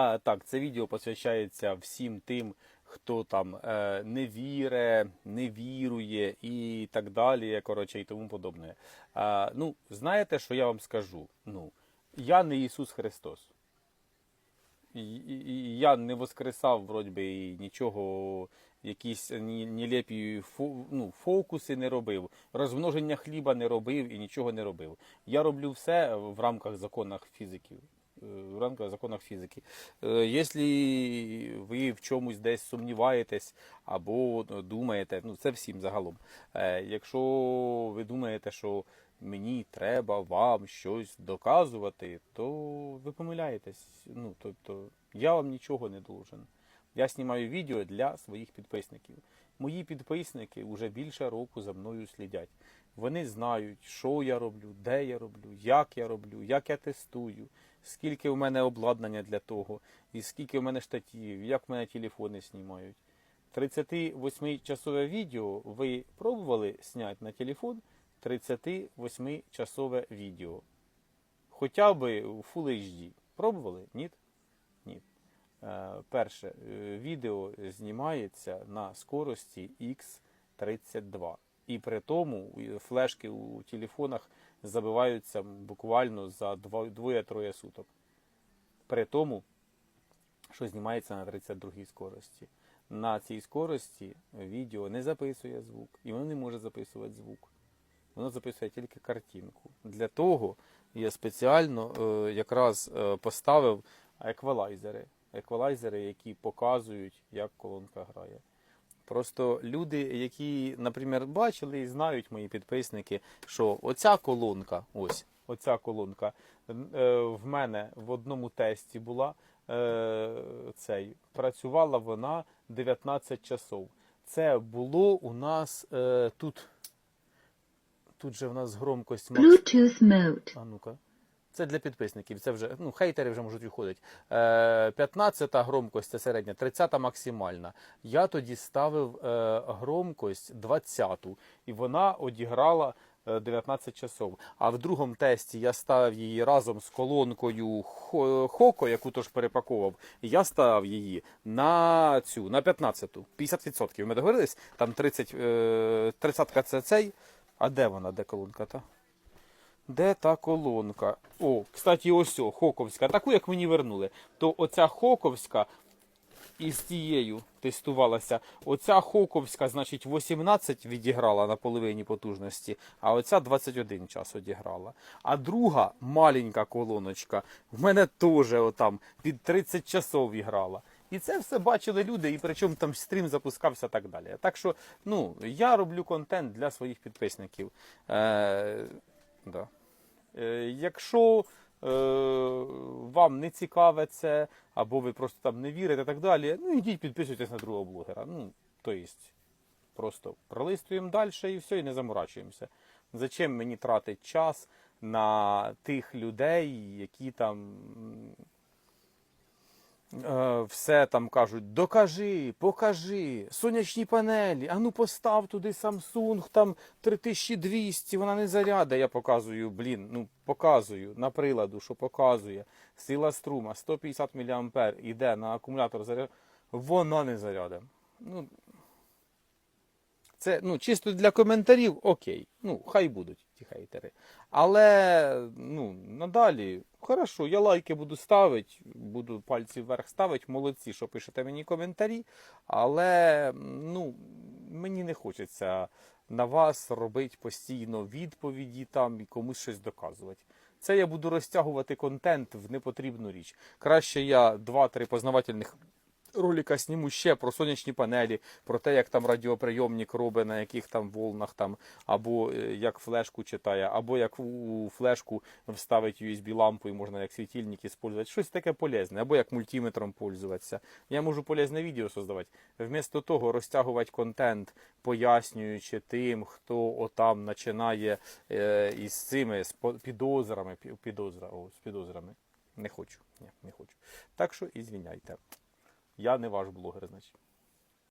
А так, це відео посвящається всім тим, хто там е, не віре, не вірує і так далі, коротше, і тому подобне. А, ну, знаєте, що я вам скажу? Ну, я не Ісус Христос. Я не воскресав, вроді би, і нічого, якісь ні- нелепі фо, ну, фокуси не робив, розмноження хліба не робив і нічого не робив. Я роблю все в рамках законах фізики. Е, В рамках законах фізики. Е, Якщо ви в чомусь десь сумніваєтесь або ну, думаєте, ну це всім загалом. Е, Якщо ви думаєте, що мені треба вам щось доказувати, то ви помиляєтесь. Ну, тобто, я вам нічого не должен. Я знімаю відео для своїх підписників. Мої підписники вже більше року за мною слідять. Вони знають, що я роблю, де я роблю, як я роблю, як я тестую, скільки в мене обладнання для того, і скільки в мене штатів, як в мене телефони знімають. 38-часове відео ви пробували зняти на телефон 38-часове відео. Хоча б у Full HD. Пробували? Ні? Ні. Е, перше, е, відео знімається на скорості X32. І при тому флешки у телефонах забиваються буквально за дво- двоє-троє суток. При тому, що знімається на 32-й скорості. На цій скорості відео не записує звук, і воно не може записувати звук. Воно записує тільки картинку. Для того я спеціально е, якраз е, поставив еквалайзери. Еквалайзери, які показують, як колонка грає. Просто люди, які, наприклад, бачили і знають мої підписники, що оця колонка, ось, оця колонка, е, в мене в одному тесті була е, цей, працювала вона 19 часов. Це було у нас е, тут. Тут же в нас громкость Bluetooth mode. а ну-ка. Це для підписників. Це вже ну, хейтери вже можуть виходити. Е, 15 громкость це середня, 30 максимальна. Я тоді ставив е, громкость 20 і вона одіграла е, 19 часов. А в другому тесті я ставив її разом з колонкою Хоко, яку тож перепаковував. Я ставив її на цю, на 15 50%. Ми договорились? Там 30, е, 30 це цей. А де вона? Де колонка та? Де та колонка? О, кстати, ось о, Хоковська. Таку, як мені вернули. То оця Хоковська із тією тестувалася. Оця Хоковська, значить, 18 відіграла на половині потужності, а оця 21 час одіграла. А друга маленька колоночка в мене теж отам під 30 часов іграла. І це все бачили люди, і причому там стрім запускався так далі. Так що, ну, я роблю контент для своїх підписників. Е, да. Е, Якщо е, вам не цікаве це, або ви просто там не вірите і так далі, ну йдіть підписуйтесь на другого блогера. Ну, то есть, просто пролистуємо далі і все, і не заморачуємося. Зачем мені тратити час на тих людей, які там все там кажуть, докажи, покажи, сонячні панелі, а ну постав туди Samsung там 3200, вона не заряда. Я показую, блін, ну показую на приладу, що показує. Сила струма 150 мА іде на акумулятор заряд, вона не заряда. Ну, це ну, чисто для коментарів, окей. Ну, хай будуть ті хейтери. Але ну, надалі, хорошо, я лайки буду ставити, буду пальці вверх ставити, молодці, що пишете мені коментарі. Але ну, мені не хочеться на вас робити постійно відповіді там і комусь щось доказувати. Це я буду розтягувати контент в непотрібну річ. Краще я два-три познавательних ролика зніму ще про сонячні панелі, про те, як там радіоприйомник робить, на яких там волнах там, або е, як флешку читає, або як у флешку вставить USB лампу і можна як світильник використовувати. Щось таке полезне, або як мультиметром пользуватися. Я можу полезне відео создавати. Вмісто того розтягувати контент, пояснюючи тим, хто отам починає е, із цими з підозрами, підозра, о, з підозрами. Не хочу. Ні, не хочу. Так що і звіняйте. Я не ваш блогер, значить.